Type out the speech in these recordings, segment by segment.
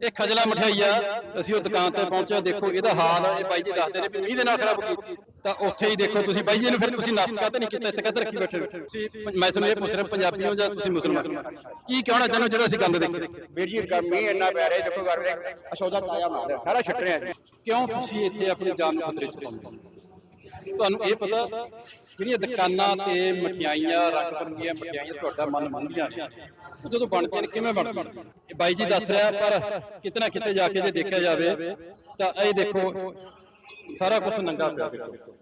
ਇਹ ਖਜਲਾ ਮਠਿਆਈ ਆ। ਅਸੀਂ ਉਹ ਦੁਕਾਨ ਤੇ ਪਹੁੰਚੇ ਦੇਖੋ ਇਹਦਾ ਹਾਲ ਇਹ ਬਾਈ ਜੀ ਦੱਸਦੇ ਨੇ ਵੀ ਮੀਂਹ ਦੇ ਨਾਲ ਖਰਾਬ ਹੋ ਗਈ। ਤਾਂ ਉੱਥੇ ਹੀ ਦੇਖੋ ਤੁਸੀਂ ਬਾਈ ਜੀ ਨੂੰ ਫਿਰ ਤੁਸੀਂ ਨਸ਼ਟ ਕਾਤੇ ਨਹੀਂ ਕੀਤਾ? ਇੱਥੇ ਕਾਤੇ ਰੱਖੀ ਬੈਠੇ ਹੋ? ਤੁਸੀਂ ਮੈਂ ਤੁਹਾਨੂੰ ਇਹ ਪੁੱਛ ਰਿਹਾ ਪੰਜਾਬੀ ਹੋ ਜਾਂ ਤੁਸੀਂ ਮੁਸਲਮਾਨ? ਕੀ ਕਹਿਣਾ ਚਾਹੁੰਦੇ ਜਿਹੜਾ ਅਸੀਂ ਗੰਦ ਦੇਖੇ ਵੀਰ ਜੀ ਗਰਮੀ ਇੰਨਾ ਪੈ ਰਿਹਾ ਦੇਖੋ ਗਰਮੀ ਅਸ਼ੋਦਾ ਤਾਇਆ ਮਾਰ ਸਾਰਾ ਛੱਟ ਰਿਹਾ ਜੀ। ਕਿਉਂ ਤੁਸੀਂ ਇੱਥੇ ਆਪਣੀ ਜਾਨ ਨੂੰ ਖਤਰੇ 'ਚ ਪਾਉਂਦੇ ਤੁਹਾਨੂੰ ਇਹ ਪਤਾ ਜਿਹੜੀਆਂ ਦੁਕਾਨਾਂ ਤੇ ਮਠਿਆਈਆਂ ਰੰਗ ਬਰੰਗੀਆਂ ਮਠਿਆਈਆਂ ਤੁਹਾਡਾ ਮਨ ਮੰਨਦੀਆਂ ਨੇ ਉਹ ਜਦੋਂ ਬਣਦੀਆਂ ਨੇ ਕਿਵੇਂ ਬਣਦੀਆਂ ਨੇ? ਇਹ ਬਾਈ ਜੀ ਦੱਸ ਰਿਹਾ ਪਰ ਕਿਤੇ ਨਾ ਕਿਤੇ ਜਾ ਕੇ ਜੇ ਦੇਖਿਆ ਜਾਵੇ ਤਾਂ ਇਹ ਦੇਖੋ ਸਾਰਾ ਕੁਝ ਨੰਗਾ ਪਿਆ ਦੇਖੋ।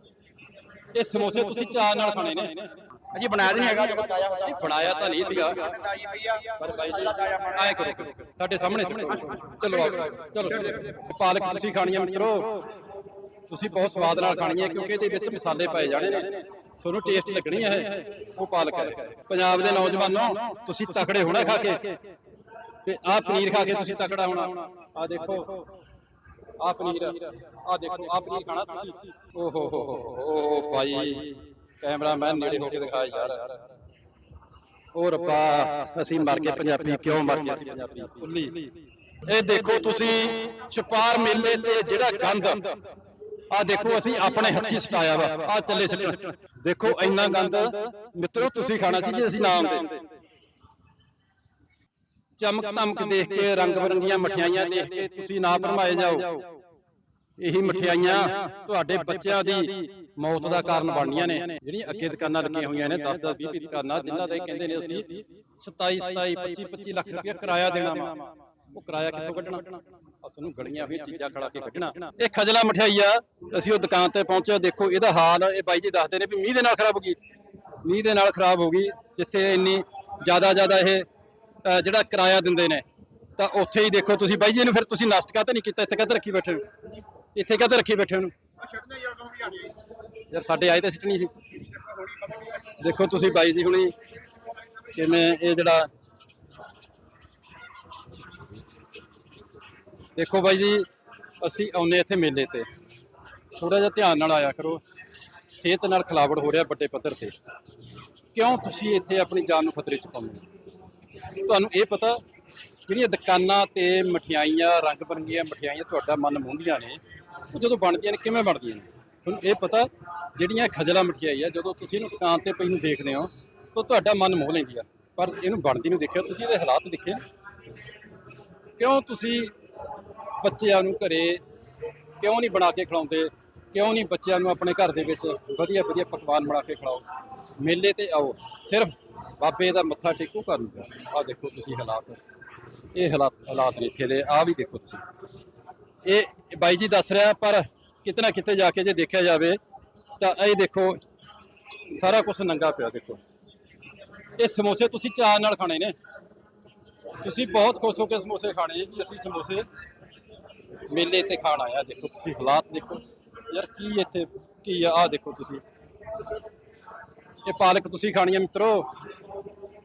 ਇਹ ਸਮੋਸੇ ਤੁਸੀਂ ਚਾਹ ਨਾਲ ਖਾਣੇ ਨੇ। ਅਜੀ ਬਣਾਇਆ ਨਹੀਂ ਹੈਗਾ। ਬਣਾਇਆ ਤਾਂ ਨਹੀਂ ਸੀਗਾ। ਪਰ ਬਾਈ ਜੀ ਆਏ ਕਰੋ। ਸਾਡੇ ਸਾਹਮਣੇ ਚਲੋ ਆਓ। ਚਲੋ ਪਾਲਕ ਤੁਸੀਂ ਖਾਣੀਆਂ ਮਿੱਤਰੋ। ਤੁਸੀਂ ਬਹੁਤ ਸਵਾਦ ਨਾਲ ਖਾਣੀ ਹੈ ਕਿਉਂਕਿ ਇਹਦੇ ਵਿੱਚ ਮਸਾਲੇ ਪਾਏ ਜਾਣੇ ਨੇ। ਤੁਹਾਨੂੰ ਟੇਸਟ ਲੱਗਣੀ ਹੈ ਇਹ। ਉਹ ਪਾਲਕ ਹੈ ਪੰਜਾਬ ਦੇ ਨੌਜਵਾਨੋ, ਤੁਸੀਂ ਤਕੜੇ ਹੋਣਾ ਖਾ ਕੇ। ਤੇ ਆਹ ਪਨੀਰ ਖਾ ਕੇ ਤੁਸੀਂ ਤਕੜਾ ਹੋਣਾ। ਆਹ ਦੇਖੋ, ਆਹ ਪਨੀਰ, ਆਹ ਦੇਖੋ, ਆਹ ਪਨੀਰ ਖਾਣਾ ਤੁਸੀਂ। ਓ ਹੋ ਹੋ ਭਾਈ। ਕੈਮਰਾਮੈਨ ਨੇੜੇ ਹੋ ਕੇ ਦਿਖਾ ਯਾਰ। ਉਹ ਰੱਬਾ ਅਸੀਂ ਮਰ ਗਏ ਪੰਜਾਬੀ, ਕਿਉਂ ਮਰ ਗਏ ਅਸੀਂ ਪੰਜਾਬੀ? ਉੱਲੀ ਇਹ ਦੇਖੋ ਤੁਸੀਂ, ਛਪਾਰ ਮੇਲੇ ਤੇ ਜਿਹੜਾ ਗੰਦ ਆ ਦੇਖੋ ਅਸੀਂ ਆਪਣੇ ਹੱਥੀ ਸਟਾਇਆ ਵਾ ਆ ਚੱਲੇ ਸਿੱਟਣ। ਦੇਖੋ ਇੰਨਾ ਗੰਦ ਮਿੱਤਰੋ ਤੁਸੀਂ ਖਾਣਾ ਸੀ ਜੇ ਅਸੀਂ ਨਾਮ ਦੇ ਚਮਕ ਧਮਕ ਦੇਖ ਕੇ ਰੰਗ ਬਰੰਗੀਆਂ ਮਠਿਆਈਆਂ ਦੇਖ ਕੇ ਤੁਸੀਂ ਨਾ ਭਰਮਾਏ ਜਾਓ। ਇਹੀ ਮਠਿਆਈਆਂ ਤੁਹਾਡੇ ਬੱਚਿਆਂ ਦੀ ਮੌਤ ਦਾ ਕਾਰਨ ਬਣਨੀਆਂ ਨੇ। ਜਿਹੜੀਆਂ ਅੱਗੇ ਦੁਕਾਨਾਂ ਲੱਗੀਆਂ ਹੋਈਆਂ ਨੇ 10 10 20 20 ਦੁਕਾਨਾਂ ਜਿਨ੍ਹਾਂ ਦੇ ਕਹਿੰਦੇ ਨੇ ਅਸੀਂ 27 27 25 25 ਲੱਖ ਰੁਪਏ ਕਿਰਾਇਆ ਦੇਣਾ ਵਾ। ਉਹ ਕਿਰਾਇਆ ਕਿੱਥੋਂ ਕੱਢਣਾ? ਅਸਾਂ ਨੂੰ ਹੋਈਆਂ ਚੀਜ਼ਾਂ ਖੜਾ ਕੇ ਕੱਢਣਾ। ਇਹ ਖਜਲਾ ਮਠਿਆਈ ਆ, ਅਸੀਂ ਉਹ ਦੁਕਾਨ ਤੇ ਪਹੁੰਚੇ ਦੇਖੋ ਇਹਦਾ ਹਾਲ ਇਹ ਬਾਈ ਜੀ ਦੱਸਦੇ ਨੇ ਵੀ ਮੀਂਹ ਦੇ ਨਾਲ ਖਰਾਬ ਹੋ ਗਈ। ਮੀਂਹ ਦੇ ਨਾਲ ਖਰਾਬ ਹੋ ਗਈ, ਜਿੱਥੇ ਇੰਨੀ ਜ਼ਿਆਦਾ ਜ਼ਿਆਦਾ ਇਹ ਜਿਹੜਾ ਕਿਰਾਇਆ ਦਿੰਦੇ ਨੇ। ਤਾਂ ਉੱਥੇ ਹੀ ਦੇਖੋ ਤੁਸੀਂ ਬਾਈ ਜੀ ਨੂੰ ਫਿਰ ਤੁਸੀਂ ਨਸ਼ਟ ਕਾਤੇ ਨਹੀਂ ਕੀਤਾ? ਇੱਥੇ ਕਾਤੇ ਰੱਖੀ ਬੈਠੇ ਹੋ? ਇੱਥੇ ਕਾਤੇ ਰੱਖੀ ਬੈਠੇ ਹੋ ਯਾਰ ਸਾਡੇ ਆਏ ਤਾਂ ਸਿੱਟਣੀ ਸੀ। ਦੇਖੋ ਤੁਸੀਂ ਬਾਈ ਜੀ ਹੁਣੀ ਕਿਵੇਂ ਇਹ ਜਿਹੜਾ ਦੇਖੋ ਬਾਈ ਜੀ, ਅਸੀਂ ਆਉਨੇ ਇੱਥੇ ਮੇਲੇ ਤੇ। ਥੋੜਾ ਜਿਹਾ ਧਿਆਨ ਨਾਲ ਆਇਆ ਕਰੋ। ਸਿਹਤ ਨਾਲ ਖਿਲਾਵੜ ਹੋ ਰਿਹਾ ਵੱਡੇ ਪੱਧਰ ਤੇ। ਕਿਉਂ ਤੁਸੀਂ ਇੱਥੇ ਆਪਣੀ ਜਾਨ ਨੂੰ ਖਤਰੇ 'ਚ ਪਾਉਂਦੇ ਹੋ? ਤੁਹਾਨੂੰ ਇਹ ਪਤਾ, ਜਿਹੜੀਆਂ ਦੁਕਾਨਾਂ ਤੇ ਮਠਿਆਈਆਂ, ਰੰਗ ਬਰੰਗੀਆਂ ਮਠਿਆਈਆਂ ਤੁਹਾਡਾ ਮਨ ਮੋਹਦੀਆਂ ਨੇ, ਉਹ ਜਦੋਂ ਬਣਦੀਆਂ ਨੇ, ਕਿਵੇਂ ਬਣਦੀਆਂ ਨੇ? ਤੁਹਾਨੂੰ ਇਹ ਪਤਾ, ਜਿਹੜੀਆਂ ਖਜਲਾ ਮਠਿਆਈ ਆ, ਜਦੋਂ ਤੁਸੀਂ ਇਹਨੂੰ ਦੁਕਾਨ ਤੇ ਪਈ ਨੂੰ ਦੇਖਦੇ ਹੋ, ਤਾਂ ਤੁਹਾਡਾ ਮਨ ਮੋਹ ਲੈਂਦੀ ਆ। ਪਰ ਇਹਨੂੰ ਬਣਦੀ ਨੂੰ ਦੇਖਿਓ, ਤੁਸੀਂ ਇਹਦੇ ਹਾਲਾਤ ਦੇਖੇ ਕਿਉਂ ਤੁਸੀਂ ਬੱਚਿਆਂ ਨੂੰ ਘਰੇ ਕਿਉਂ ਨਹੀਂ ਬਣਾ ਕੇ ਖਿਲਾਉਂਦੇ? ਕਿਉਂ ਨਹੀਂ ਬੱਚਿਆਂ ਨੂੰ ਆਪਣੇ ਘਰ ਦੇ ਵਿੱਚ ਵਧੀਆ ਵਧੀਆ ਪਕਵਾਨ ਬਣਾ ਕੇ ਖਿਲਾਓ? ਮੇਲੇ ਤੇ ਆਓ। ਸਿਰਫ ਬਾਬੇ ਦਾ ਮੱਥਾ ਟੇਕੋ ਘਰ ਨੂੰ। ਆਹ ਦੇਖੋ ਤੁਸੀਂ ਹਾਲਾਤ। ਇਹ ਹਾਲਾਤ ਹਾਲਾਤ ਨੇ ਇੱਥੇ ਦੇ। ਆਹ ਵੀ ਦੇਖੋ ਤੁਸੀਂ। ਇਹ ਬਾਈ ਜੀ ਦੱਸ ਰਿਹਾ, ਪਰ ਕਿਤੇ ਨਾ ਕਿਤੇ ਜਾ ਕੇ ਜੇ ਦੇਖਿਆ ਜਾਵੇ, ਤਾਂ ਇਹ ਦੇਖੋ, ਸਾਰਾ ਕੁਝ ਨੰਗਾ ਪਿਆ ਦੇਖੋ। ਇਹ ਸਮੋਸੇ ਤੁਸੀਂ ਚਾਹ ਨਾਲ ਖਾਣੇ ਨੇ। ਤੁਸੀਂ ਬਹੁਤ ਖੁਸ਼ ਹੋ ਕੇ ਸਮੋਸੇ ਖਾਣੇ, ਕਿ ਅਸੀਂ ਸਮੋਸੇ ਮੇਲੇ ਤੇ ਖਾਣ ਆਇਆ, ਦੇਖੋ ਤੁਸੀਂ ਹਾਲਾਤ ਦੇਖੋ। ਯਾਰ ਕੀ ਇੱਥੇ, ਕੀ ਆ, ਆਹ ਦੇਖੋ ਤੁਸੀਂ। ਇਹ ਪਾਲਕ ਤੁਸੀਂ ਖਾਣੀ ਹੈ ਮਿੱਤਰੋ।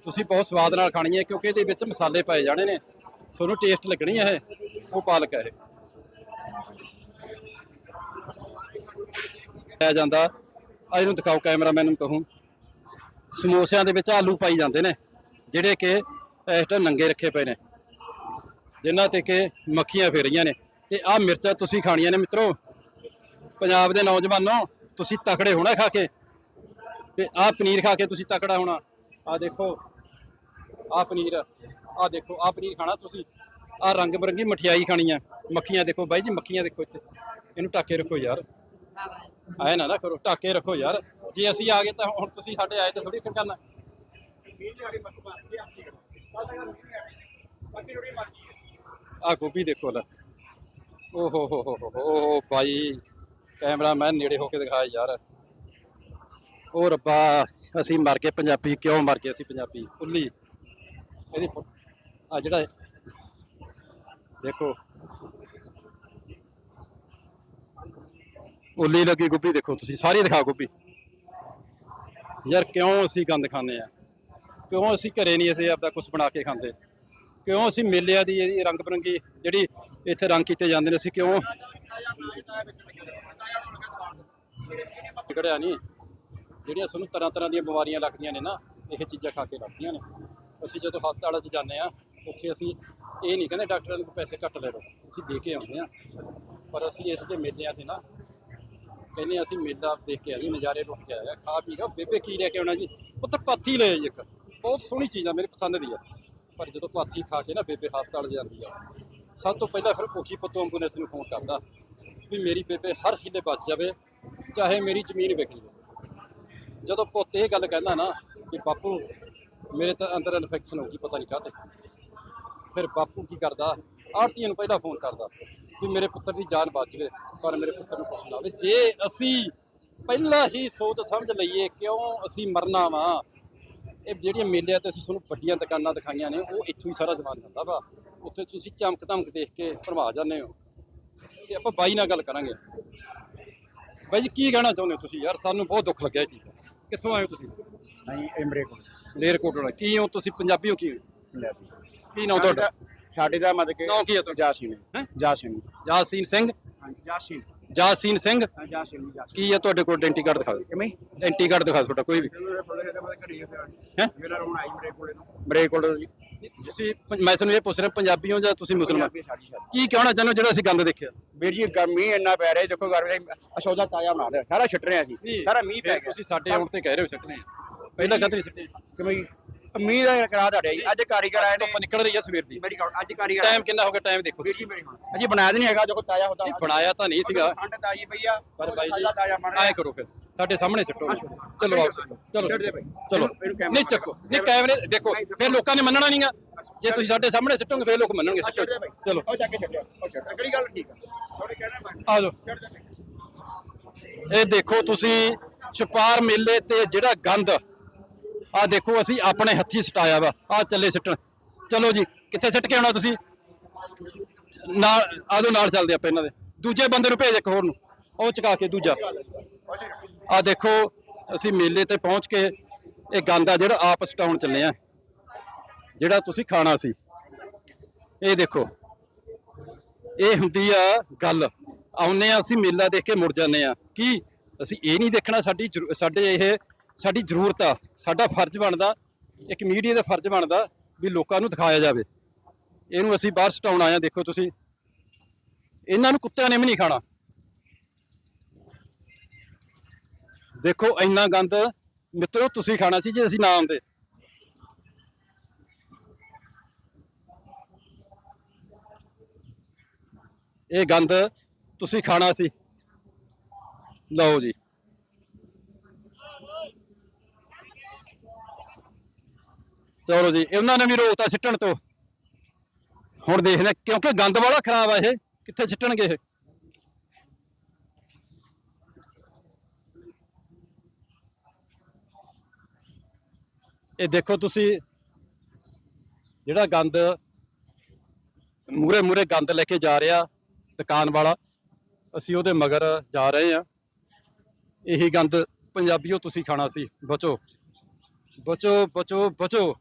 ਤੁਸੀਂ ਬਹੁਤ ਸਵਾਦ ਨਾਲ ਖਾਣੀ ਹੈ ਕਿਉਂਕਿ ਇਹਦੇ ਵਿੱਚ ਮਸਾਲੇ ਪਾਏ ਜਾਣੇ ਨੇ। ਤੁਹਾਨੂੰ ਟੇਸਟ ਲੱਗਣੀ ਹੈ ਇਹ, ਉਹ ਪਾਲਕ ਹੈ ਇਹ। ਆ ਜਾਂਦਾ। ਆ ਇਹਨੂੰ ਦਿਖਾਓ ਕੈਮਰਾਮੈਨ ਨੂੰ ਕਹੂੰ। ਸਮੋਸਿਆਂ ਦੇ ਵਿੱਚ ਆਲੂ ਪਾਈ ਜਾਂਦੇ ਨੇ, ਜਿਹੜੇ ਕਿ ਇਸ ਟਾਈਮ ਨੰਗੇ ਰੱਖੇ ਪਏ ਨੇ। ਜਿਨ੍ਹਾਂ ਤੇ ਕਿ ਮੱਖੀਆਂ ਫੇਰੀਆਂ ਨੇ। ਤੇ ਆਹ ਮਿਰਚਾਂ ਤੁਸੀਂ ਖਾਣੀਆਂ ਨੇ ਮਿੱਤਰੋ। ਪੰਜਾਬ ਦੇ ਨੌਜਵਾਨੋ, ਤੁਸੀਂ ਤਕੜੇ ਹੋਣਾ ਖਾ ਕੇ। ਤੇ ਆਹ ਪਨੀਰ ਖਾ ਕੇ ਤੁਸੀਂ ਤਕੜਾ ਹੋਣਾ। ਆਹ ਦੇਖੋ, ਆਹ ਪਨੀਰ, ਆਹ ਦੇਖੋ, ਆਹ ਪਨੀਰ ਖਾਣਾ ਤੁਸੀਂ। ਆਹ ਰੰਗ ਬਰੰਗੀ ਮਠਿਆਈ ਖਾਣੀ ਆ। ਮੱਖੀਆਂ ਦੇਖੋ ਬਾਈ ਜੀ, ਮੱਖੀਆਂ ਦੇਖੋ ਇੱਥੇ। ਇਹਨੂੰ ਢੱਕੇ ਰੱਖੋ ਯਾਰ। ਆਏ ਨਾ ਨਾ ਕਰੋ, ਢੱਕੇ ਰੱਖੋ ਯਾਰ। ਜੇ ਅਸੀਂ ਆ ਗਏ ਤਾਂ ਹੁਣ ਤੁਸੀਂ ਸਾਡੇ ਆਏ ਤਾਂ ਥੋੜੀ ਖੰਡਾਨਾ ਮੀਂਹ ਆ ਗੋਭੀ ਦੇਖੋ ਲੈ। ਓਹੋ ਹੋ ਹੋ ਹੋ ਹੋ ਹੋ ਭਾਈ, ਕੈਮਰਾਮੈਨ ਨੇੜੇ ਹੋ ਕੇ ਦਿਖਾ ਯਾਰ। ਉਹ ਰੱਬਾ, ਅਸੀਂ ਮਰ ਗਏ ਪੰਜਾਬੀ, ਕਿਉਂ ਮਰ ਗਏ ਅਸੀਂ ਪੰਜਾਬੀ? ਉੱਲੀ। ਇਹਦੀ ਆ ਜਿਹੜਾ ਦੇਖੋ। ਉੱਲੀ ਲੱਗੀ ਗੋਭੀ ਦੇਖੋ ਤੁਸੀਂ, ਸਾਰੀ ਦਿਖਾ ਗੋਭੀ। ਯਾਰ ਕਿਉਂ ਅਸੀਂ ਗੰਦ ਖਾਂਦੇ ਆ? ਕਿਉਂ ਅਸੀਂ ਘਰੇ ਨਹੀਂ ਅਸੀਂ ਆਪਦਾ ਕੁਝ ਬਣਾ ਕੇ ਖਾਂਦੇ? ਕਿਉਂ ਅਸੀਂ ਮੇਲਿਆਂ ਦੀ ਇਹਦੀ ਰੰਗ ਬਰੰਗੀ ਜਿਹੜੀ ਇੱਥੇ ਰੰਗ ਕੀਤੇ ਜਾਂਦੇ ਨੇ, ਅਸੀਂ ਕਿਉਂ ਵਿਗੜਿਆ ਨਹੀਂ? ਜਿਹੜੀਆਂ ਸਾਨੂੰ ਤਰ੍ਹਾਂ ਤਰ੍ਹਾਂ ਦੀਆਂ ਬਿਮਾਰੀਆਂ ਲੱਗਦੀਆਂ ਨੇ ਨਾ, ਇਹ ਚੀਜ਼ਾਂ ਖਾ ਕੇ ਲੱਗਦੀਆਂ ਨੇ। ਅਸੀਂ ਜਦੋਂ ਹਸਪਤਾਲ 'ਚ ਜਾਂਦੇ ਆ ਉੱਥੇ ਅਸੀਂ ਇਹ ਨਹੀਂ ਕਹਿੰਦੇ ਡਾਕਟਰਾਂ ਨੂੰ ਪੈਸੇ ਘੱਟ ਲੈ ਲਓ, ਅਸੀਂ ਦੇ ਕੇ ਆਉਂਦੇ ਆ ਪਰ ਅਸੀਂ ਇਸ ਦੇ ਮੇਲਿਆਂ ਤੇ ਨਾ ਕਹਿੰਦੇ ਅਸੀਂ ਮੇਲਾ ਦੇਖ ਕੇ ਆਏ, ਨਜ਼ਾਰੇ ਲੁੱਟ ਕੇ ਆਇਆ ਖਾ ਪੀ ਕੇ ਬੇਬੇ ਕੀ ਲੈ ਕੇ ਆਉਣਾ ਜੀ? ਉੱਥੇ ਤਾਂ ਪਾਥੀ ਲੈ ਜੀ ਇੱਕ। ਬਹੁਤ ਸੋਹਣੀ ਚੀਜ਼ ਆ, ਮੇਰੀ ਪਸੰਦ ਦੀ ਆ। ਪਰ ਜਦੋਂ ਪਾਥੀ ਖਾ ਕੇ ਨਾ ਬੇਬੇ ਹਸਪਤਾਲ ਜਾਂਦੀ ਆ, ਸਭ ਤੋਂ ਪਹਿਲਾਂ ਫਿਰ ਉਹੀ ਪਤੋਂ ਐਂਬੂਲੈਂਸ ਨੂੰ ਫੋਨ ਕਰਦਾ ਵੀ ਮੇਰੀ ਬੇਬੇ ਹਰ ਹਿੱਲੇ ਬਚ ਜਾਵੇ, ਚਾਹੇ ਮੇਰੀ ਜ਼ਮੀਨ ਵਿਕ ਜਾਵੇ। ਜਦੋਂ ਪੁੱਤ ਇਹ ਗੱਲ ਕਹਿੰਦਾ ਨਾ ਕਿ ਬਾਪੂ, ਮੇਰੇ ਤਾਂ ਅੰਦਰ ਇਨਫੈਕਸ਼ਨ ਹੋ ਗਈ, ਪਤਾ ਨਹੀਂ ਕਾਹਤੇ। ਫਿਰ ਬਾਪੂ ਕੀ ਕਰਦਾ? ਆੜਤੀਆਂ ਨੂੰ ਪਹਿਲਾਂ ਫੋਨ ਕਰਦਾ ਵੀ ਮੇਰੇ ਪੁੱਤਰ ਦੀ ਜਾਨ ਬਚ ਜਾਵੇ, ਪਰ ਮੇਰੇ ਪੁੱਤਰ ਨੂੰ ਕੁਛ ਨਾ ਹੋਵੇ। ਜੇ ਅਸੀਂ ਪਹਿਲਾਂ ਹੀ ਸੋਚ ਸਮਝ ਲਈਏ ਕਿਉਂ ਅਸੀਂ ਮਰਨਾ ਵਾ ਇਹ ਜਿਹੜੀਆਂ ਮੇਲਿਆਂ ਤੇ ਅਸੀਂ ਤੁਹਾਨੂੰ ਵੱਡੀਆਂ ਦੁਕਾਨਾਂ ਦਿਖਾਈਆਂ ਨੇ ਉਹ ਇੱਥੋਂ ਹੀ ਸਾਰਾ ਸਮਾਨ ਜਾਂਦਾ ਵਾ। ਉੱਥੇ ਤੁਸੀਂ ਚਮਕ ਧਮਕ ਦੇਖ ਕੇ ਭਰਮਾ ਜਾਂਦੇ ਹੋ। ਤੇ ਆਪਾਂ ਬਾਈ ਨਾਲ ਗੱਲ ਕਰਾਂਗੇ। ਬਾਈ ਜੀ ਕੀ ਕਹਿਣਾ ਚਾਹੁੰਦੇ ਹੋ ਤੁਸੀਂ? ਯਾਰ ਸਾਨੂੰ ਬਹੁਤ ਦੁੱਖ ਲੱਗਿਆ ਇਹ ਚੀਜ਼ ਦਾ। ਕਿੱਥੋਂ ਆਏ ਹੋ ਤੁਸੀਂ? ਨਹੀਂ ਇਮਰੇ ਕੋਲ। ਲੇਰਕੋਟਲਾ ਕੀ ਹੋ ਤੁਸੀਂ ਪੰਜਾਬੀ ਹੋ ਕੀ? ਹੋ ਪੰਜਾਬੀ। ਕੀ ਨਾਮ ਤੁਹਾਡਾ? ਸਾਡੇ ਦਾ ਮਤਲਬ ਕਿ ਨਾਂ ਕੀ ਹੈ ਤੁਹਾਡਾ? ਜਾਸੀਨ ਹੈਂ? ਜਾਸੀਨ ਜਾਸੀਨ ਸਿੰਘ? ਹਾਂਜੀ ਜਾਸੀਨ ਜਾਸੀਨ ਸਿੰਘ। ਕੀ ਹੈ ਤੁਹਾਡੇ ਕੋਲ ਆਇਡੈਂਟੀ ਕਾਰਡ ਦਿਖਾ ਦਿਓ। ਕਿਵੇਂ? ਆਇਡੈਂਟੀ ਕਾਰਡ ਦਿਖਾ ਤੁਹਾਡਾ ਕੋਈ ਵੀ। ਹੈ? ਮੇਰਾ ਰੋਣ ਆਈ ਮਰੇ ਕੋਲੇ ਨੂੰ। ਮਰੇ ਕੋਲ ਜੀ। ਤੁਸੀਂ ਮੈਂ ਤੁਹਾਨੂੰ ਇਹ ਪੁੱਛ ਰਿਹਾ ਪੰਜਾਬੀ ਹੋ ਜਾਂ ਤੁਸੀਂ ਮੁਸਲਮਾਨ? ਕੀ ਕਹਿਣਾ ਚਾਹੁੰਦੇ ਹੋ ਜਿਹੜਾ ਅਸੀਂ ਗੰਦ ਦੇਖਿਆ? ਵੀਰ ਜੀ ਗਰਮੀ ਇੰਨਾ ਪੈ ਰਿਹਾ ਦੇਖੋ ਗਰਮੀ ਅਸੌਦਾ ਤਾਜ਼ਾ ਬਣਾ ਲਿਆ ਸਾਰਾ ਛੱਟ ਰਿਹਾ ਸੀ ਸਾਰਾ ਮੀਂਹ ਪੈ ਗਿਆ। ਤੁਸੀਂ ਸਾਡੇ ਆਉਣ ਤੇ ਕਹਿ ਰਹੇ ਹੋ ਪਹਿਲਾਂ ਕਦ ਨਹੀਂ ਕਿਵੇਂ ਜੀ? ਮੀਂਹ ਦਾ ਕਰਾ ਤੁਹਾਡੇ ਜੀ। ਅੱਜ ਕਾਰੀਗਰ ਆਏ ਨੇ। ਧੁੱਪ ਨਿਕਲ ਰਹੀ ਹੈ ਸਵੇਰ ਦੀ। ਮੇਰੀ ਗੱਲ ਅੱਜ ਕਾਰੀਗਰ ਟਾਈਮ ਕਿੰਨਾ ਹੋ ਗਿਆ? ਟਾਈਮ ਦੇਖੋ ਵੀਰ ਜੀ ਮੇਰੀ ਹੁਣ ਅਜੀ ਬਣਾਇਆ ਨਹੀਂ ਹੈਗਾ ਜੋ ਤਾਜ਼ਾ ਹੁੰਦਾ। ਨਹੀਂ ਬਣਾਇਆ ਤਾਂ ਨਹੀਂ ਸੀਗਾ। ਠੰਡ ਤਾਜ਼ੀ ਪਈ ਆ। ਪਰ ਬਾਈ ਜੀ ਆਏ ਕਰੋ ਫਿਰ। ਸਾਡੇ ਸਾਹਮਣੇ ਸਿੱਟੋ। ਹਾਂ, ਚਲੋ ਆਓ। ਚਲੋ। ਛੱਡ ਦੇ ਬਾਈ। ਚਲੋ। ਨਹੀਂ ਚੱਕੋ। ਨਹੀਂ ਕੈਮਰੇ ਦੇਖੋ ਫਿਰ ਲੋਕਾਂ ਨੇ ਮੰਨਣਾ ਨਹੀਂਗਾ ਜੇ ਤੁਸੀਂ ਸਾਡੇ ਸਾਹਮਣੇ ਸਿੱਟੋਗੇ ਫਿਰ ਲੋਕ ਮੰਨਣਗੇ। ਸਿੱਟੋ ਚਲੋ। ਉਹ ਜਾ ਕੇ ਛੱਡਿਆ ਉਹ ਛੱਡ। ਕਿਹੜੀ ਗੱਲ ਠੀਕ ਆ। ਥੋੜੇ ਕਹਿਣਾ ਮੈਂ। ਆ ਜਾਓ। ਇਹ ਦੇਖੋ ਤੁਸੀਂ ਛਪਾਰ ਮੇਲੇ ਤੇ ਜਿਹੜਾ ਗੰਦ ਆ ਦੇਖੋ ਅਸੀਂ ਆਪਣੇ ਹੱਥੀ ਸਟਾਇਆ ਵਾ, ਆ ਚੱਲੇ ਸਿੱਟਣ। ਚਲੋ ਜੀ, ਕਿੱਥੇ ਸਿੱਟ ਕੇ ਆਉਣਾ ਤੁਸੀਂ? ਨਾਲ ਆਜੋ ਨਾਲ ਚੱਲਦੇ ਆਪਾਂ ਇਹਨਾਂ ਦੇ। ਦੂਜੇ ਬੰਦੇ ਨੂੰ ਭੇਜ ਇੱਕ ਹੋਰ ਨੂੰ। ਉਹ ਚੁਕਾ ਕੇ ਦੂਜਾ। ਆ ਦੇਖੋ, ਅਸੀਂ ਮੇਲੇ ਤੇ ਪਹੁੰਚ ਕੇ ਇਹ ਗੰਦ ਆ ਜਿਹੜਾ ਆਪ ਸਟਾਉਣ ਚੱਲੇ ਆ। ਜਿਹੜਾ ਤੁਸੀਂ ਖਾਣਾ ਸੀ। ਇਹ ਦੇਖੋ, ਇਹ ਹੁੰਦੀ ਆ ਗੱਲ। ਆਉਨੇ ਆ, ਅਸੀਂ ਮੇਲਾ ਦੇਖ ਕੇ ਮੁੜ ਜਾਂਦੇ ਆ। ਕੀ? ਅਸੀਂ ਇਹ ਨਹੀਂ ਦੇਖਣਾ ਸਾਡੀ ਜ਼ਰੂ- ਸਾਡੇ ਇਹ ਸਾਡੀ ਜ਼ਰੂਰਤ ਆ, ਸਾਡਾ ਫਰਜ਼ ਬਣਦਾ, ਇੱਕ ਮੀਡੀਆ ਦਾ ਫਰਜ਼ ਬਣਦਾ ਵੀ ਲੋਕਾਂ ਨੂੰ ਦਿਖਾਇਆ ਜਾਵੇ। ਇਹਨੂੰ ਅਸੀਂ ਬਾਹਰ ਸਟਾਉਣ ਆਏ ਆ ਦੇਖੋ ਤੁਸੀਂ। ਇਹਨਾਂ ਨੂੰ ਕੁੱਤਿਆਂ ਨੇ ਵੀ ਨਹੀਂ ਖਾਣਾ। ਦੇਖੋ, ਇੰਨਾ ਗੰਦ, ਮਿੱਤਰੋ, ਤੁਸੀਂ ਖਾਣਾ ਸੀ ਜੇ ਅਸੀਂ ਨਾ ਆਉਂਦੇ। ਇਹ ਗੰਦ ਤੁਸੀਂ ਖਾਣਾ ਸੀ। ਲਓ ਜੀ। ਚਲੋ ਜੀ, ਇਹਨਾਂ ਨੇ ਵੀ ਰੋਕਤਾ ਸਿੱਟਣ ਤੋਂ। ਹੁਣ ਦੇਖਦੇ ਕਿਉਂਕਿ ਗੰਦ ਵਾਲਾ ਖਰਾਬ ਆ ਇਹ, ਕਿੱਥੇ ਸਿੱਟਣਗੇ ਇਹ? ਇਹ ਦੇਖੋ ਤੁਸੀਂ, ਜਿਹੜਾ ਗੰਦ ਮੂਰੇ ਮੂਰੇ ਗੰਦ ਲੈ ਕੇ ਜਾ ਰਿਹਾ ਦੁਕਾਨ ਵਾਲਾ, ਅਸੀਂ ਉਹਦੇ ਮਗਰ ਜਾ ਰਹੇ ਆ ਇਹੀ ਗੰਦ ਪੰਜਾਬੀਓ ਤੁਸੀਂ ਖਾਣਾ ਸੀ, ਬਚੋ। ਬਚੋ ਬਚੋ ਬਚੋ।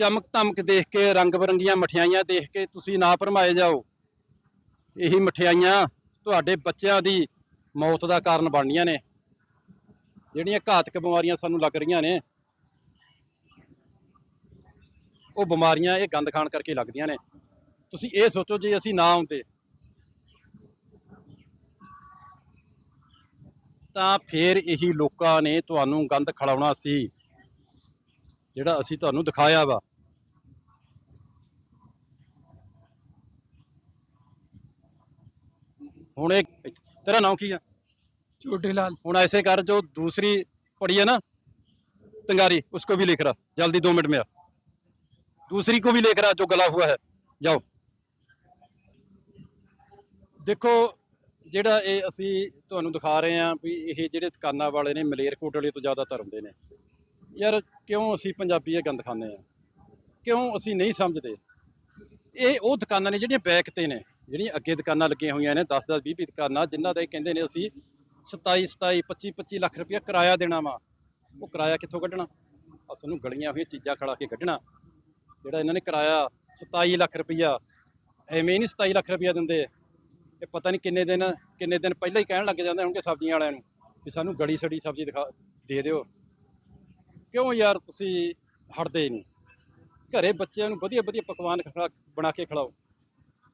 ਚਮਕ ਧਮਕ ਦੇਖ ਕੇ ਰੰਗ ਬਰੰਗੀਆਂ ਮਠਿਆਈਆਂ ਦੇਖ ਕੇ ਤੁਸੀਂ ਨਾ ਭਰਮਾਏ ਜਾਓ। ਇਹੀ ਮਠਿਆਈਆਂ ਤੁਹਾਡੇ ਬੱਚਿਆਂ ਦੀ ਮੌਤ ਦਾ ਕਾਰਨ ਬਣਨੀਆਂ ਨੇ। ਜਿਹੜੀਆਂ ਘਾਤਕ ਬਿਮਾਰੀਆਂ ਸਾਨੂੰ ਲੱਗ ਰਹੀਆਂ ਨੇ, ਉਹ ਬਿਮਾਰੀਆਂ ਇਹ ਗੰਦ ਖਾਣ ਕਰਕੇ ਲੱਗਦੀਆਂ ਨੇ। ਤੁਸੀਂ ਇਹ ਸੋਚੋ ਜੇ ਅਸੀਂ ਨਾ ਆਉਂਦੇ, ਤਾਂ ਫਿਰ ਇਹੀ ਲੋਕਾਂ ਨੇ ਤੁਹਾਨੂੰ ਗੰਦ ਖਿਲਾਉਣਾ ਸੀ, ਜਿਹੜਾ ਅਸੀਂ ਤੁਹਾਨੂੰ ਦਿਖਾਇਆ ਵਾ ਹੁਣ ਇਹ ਤੇਰਾ ਨਾਮ ਕੀ ਆ छोटे लाल ਹੁਣ ऐसे कर जो दूसरी पड़ी है ना तंगारी उसको भी लिख रहा जल्दी दो मिनट में आ दूसरी को भी लिख रहा जो गला हुआ है जाओ ਦੇਖੋ ਜਿਹੜਾ ਇਹ ਅਸੀਂ ਤੁਹਾਨੂੰ ਦਿਖਾ ਰਹੇ ਹਾਂ ਵੀ ਇਹ ਜਿਹੜੇ ਦੁਕਾਨਾਂ ਵਾਲੇ ਨੇ ਮਲੇਰਕੋਟਲੇ ਤੋਂ ਜ਼ਿਆਦਾਤਰ ਹੁੰਦੇ ਨੇ ਯਾਰ ਕਿਉਂ ਅਸੀਂ ਪੰਜਾਬੀ ਇਹ ਗੰਦ ਖਾਂਦੇ ਆ ਕਿਉਂ ਅਸੀਂ ਨਹੀਂ ਸਮਝਦੇ ਇਹ ਉਹ ਦੁਕਾਨਾਂ ਨੇ ਜਿਹੜੀਆਂ ਬੈਕ ਤੇ ਨੇ ਜਿਹੜੀਆਂ ਅੱਗੇ ਦੁਕਾਨਾਂ ਲੱਗੀਆਂ ਹੋਈਆਂ ਨੇ 10 10 20 20 ਦੁਕਾਨਾਂ, ਜਿਨ੍ਹਾਂ ਦਾ ਇਹ ਕਹਿੰਦੇ ਨੇ ਅਸੀਂ 27 27 25 25 ਲੱਖ ਰੁਪਇਆ ਕਿਰਾਇਆ ਦੇਣਾ ਵਾ। ਉਹ ਕਿਰਾਇਆ ਕਿੱਥੋਂ ਕੱਢਣਾ? ਅਸਾਂ ਨੂੰ ਗਲੀਆਂ ਹੋਈਆਂ ਚੀਜ਼ਾਂ ਖੜਾ ਕੇ ਕੱਢਣਾ। ਜਿਹੜਾ ਇਹਨਾਂ ਨੇ ਕਿਰਾਇਆ 27 ਲੱਖ ਰੁਪਇਆ, ਐਵੇਂ ਨਹੀਂ 27 ਲੱਖ ਰੁਪਇਆ ਦਿੰਦੇ। ਇਹ ਪਤਾ ਨਹੀਂ ਕਿੰਨੇ ਦਿਨ ਕਿੰਨੇ ਦਿਨ ਪਹਿਲਾਂ ਹੀ ਕਹਿਣ ਲੱਗ ਜਾਂਦੇ ਹੋਣਗੇ ਸਬਜ਼ੀਆਂ ਵਾਲਿਆਂ ਨੂੰ ਵੀ ਸਾਨੂੰ ਗੜੀ ਸੜੀ ਸਬਜ਼ੀ ਦਿਖਾ, ਦੇ ਦਿਓ। ਕਿਉਂ ਯਾਰ ਤੁਸੀਂ ਹਟਦੇ ਨਹੀਂ? ਘਰੇ ਬੱਚਿਆਂ ਨੂੰ ਵਧੀਆ ਵਧੀਆ ਪਕਵਾਨ ਖਿਲਾ- ਬਣਾ ਕੇ ਖਿਲਾਓ।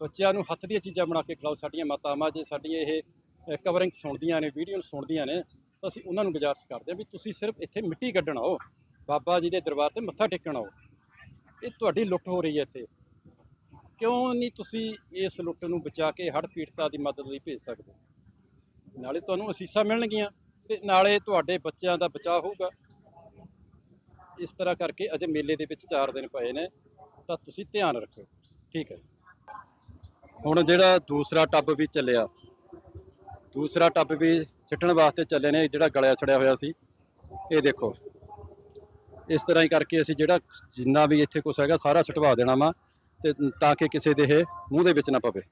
ਬੱਚਿਆਂ ਨੂੰ ਹੱਥ ਦੀਆਂ ਚੀਜ਼ਾਂ ਬਣਾ ਕੇ ਖਿਲਾਓ, ਸਾਡੀਆਂ ਮਾਤਾਵਾਂ ਜੇ ਸਾਡੀਆਂ ਇਹ ਕਵਰਿੰਗ ਸੁਣਦੀਆਂ ਨੇ, ਵੀਡੀਓ ਸੁਣਦੀਆਂ ਨੇ, ਤਾਂ ਅਸੀਂ ਉਹਨਾਂ ਨੂੰ ਗੁਜ਼ਾਰਿਸ਼ ਕਰਦੇ ਹਾਂ ਵੀ ਤੁਸੀਂ ਸਿਰਫ ਇੱਥੇ ਮਿੱਟੀ ਕੱਢਣ ਆਓ, ਬਾਬਾ ਜੀ ਦੇ ਦਰਬਾਰ ਤੇ ਮੱਥਾ ਟੇਕਣ ਆਓ। ਇਹ ਤੁਹਾਡੀ ਲੁੱਟ ਹੋ ਰਹੀ ਹੈ ਇੱਥੇ। ਕਿਉਂ ਨਹੀਂ ਤੁਸੀਂ ਇਸ ਲੁੱਟ ਨੂੰ ਬਚਾ ਕੇ ਹੜ੍ਹ ਪੀੜਤਾ ਦੀ ਮਦਦ ਲਈ ਭੇਜ ਸਕਦੇ ਨਾਲੇ ਤੁਹਾਨੂੰ ਅਸੀਸਾਂ ਮਿਲਣਗੀਆਂ ਤੇ ਨਾਲੇ ਤੁਹਾਡੇ ਬੱਚਿਆਂ ਦਾ ਬਚਾਅ ਹੋਊਗਾ। ਇਸ ਤਰ੍ਹਾਂ ਕਰਕੇ ਅਜੇ ਮੇਲੇ ਦੇ ਵਿੱਚ 4 ਦਿਨ ਪਏ ਨੇ, ਤਾਂ ਤੁਸੀਂ ਧਿਆਨ ਰੱਖਿਓ। ਠੀਕ ਹੈ। ਹੁਣ ਜਿਹੜਾ ਦੂਸਰਾ ਟੱਬ ਵੀ ਚੱਲਿਆ, ਦੂਸਰਾ ਟੱਬ ਵੀ ਸਿੱਟਣ ਵਾਸਤੇ ਚੱਲੇ ਨੇ, ਜਿਹੜਾ ਗਲਿਆ ਛੜਿਆ ਹੋਇਆ ਸੀ, ਇਹ ਦੇਖੋ। ਇਸ ਤਰ੍ਹਾਂ ਹੀ ਕਰਕੇ ਅਸੀਂ ਜਿਹੜਾ ਜਿੰਨਾ ਵੀ ਇੱਥੇ ਕੁਛ ਹੈਗਾ, ਸਾਰਾ ਸਟਵਾ ਦੇਣਾ ਵਾ ਤੇ ਤਾਂ ਕਿ ਕਿਸੇ ਦੇ ਇਹ ਮੂੰਹ ਦੇ ਵਿੱਚ ਨਾ ਪਵੇ।